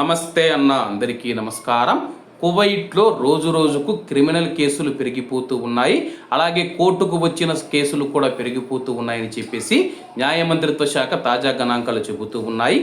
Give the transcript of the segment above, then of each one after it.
నమస్తే అన్న అందరికీ నమస్కారం. కువైట్లో రోజు రోజుకు క్రిమినల్ కేసులు పెరిగిపోతూ ఉన్నాయి. అలాగే కోర్టుకు వచ్చిన కేసులు కూడా పెరిగిపోతూ ఉన్నాయని చెప్పేసి న్యాయ మంత్రిత్వ శాఖ తాజా గణాంకాలు చెబుతూ ఉన్నాయి.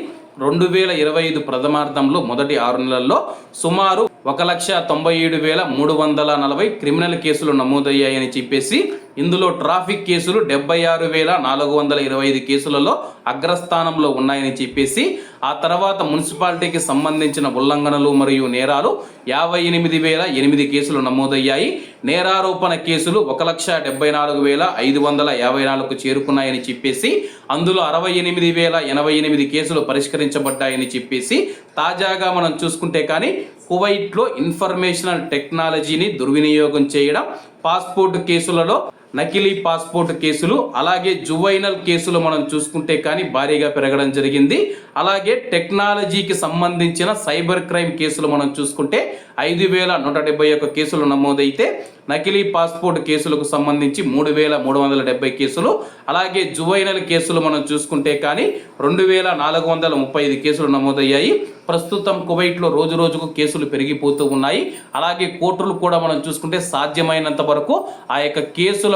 రెండు వేల ఇరవై ఐదు ప్రథమార్థంలో మొదటి ఆరు నెలల్లో సుమారు ఒక లక్ష తొంభై ఏడు వేల మూడు వందల నలభై క్రిమినల్ కేసులు నమోదయ్యాయని చెప్పేసి ఇందులో ట్రాఫిక్ కేసులు డెబ్బై ఆరు వేల నాలుగు వందల ఇరవై ఐదు కేసులలో అగ్రస్థానంలో ఉన్నాయని చెప్పేసి ఆ తర్వాత మున్సిపాలిటీకి సంబంధించిన ఉల్లంఘనలు మరియు నేరాలు యాభై ఎనిమిది వేల ఎనిమిది కేసులు నమోదయ్యాయి. నేరారోపణ కేసులు ఒక లక్ష డెబ్బై నాలుగు వేల ఐదు వందల యాభై నాలుగు చేరుకున్నాయని చెప్పేసి అందులో అరవై ఎనిమిది వేల ఎనభై ఎనిమిది కేసులు పరిష్కరించబడ్డాయని చెప్పేసి తాజాగా మనం చూసుకుంటే కానీ కువైట్లో ఇన్ఫర్మేషనల్ టెక్నాలజీని దుర్వినియోగం చేయడం పాస్పోర్ట్ కేసులలో నకిలీ పాస్పోర్ట్ కేసులు అలాగే జువైనల్ కేసులు మనం చూసుకుంటే కానీ భారీగా పెరగడం జరిగింది. అలాగే టెక్నాలజీకి సంబంధించిన సైబర్ క్రైమ్ కేసులు మనం చూసుకుంటే ఐదు వేల నూట డెబ్బై ఒక్క కేసులు నమోదైతే నకిలీ పాస్పోర్ట్ కేసులకు సంబంధించి మూడు వేల మూడు వందల డెబ్బై కేసులు అలాగే జువైనల్ కేసులు మనం చూసుకుంటే కానీ రెండు వేల నాలుగు వందల ముప్పై ఐదు కేసులు నమోదయ్యాయి. ప్రస్తుతం కువైట్లో రోజు రోజుకు కేసులు పెరిగిపోతూ ఉన్నాయి. అలాగే కోర్టులు కూడా మనం చూసుకుంటే సాధ్యమైనంత వరకు ఆ యొక్క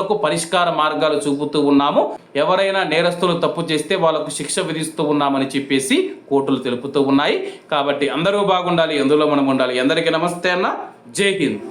కేసులకు పరిష్కార మార్గాలు చూపుతూ ఉన్నాము. ఎవరైనా నేరస్తులు తప్పు చేస్తే వాళ్ళకు శిక్ష విధిస్తూ ఉన్నామని చెప్పేసి కోర్టులు తెలుపుతూ ఉన్నాయి. కాబట్టి అందరూ బాగుండాలి ఎందులో మనం ఉండాలి. అందరికీ నమస్తే అన్న. జై హింద్.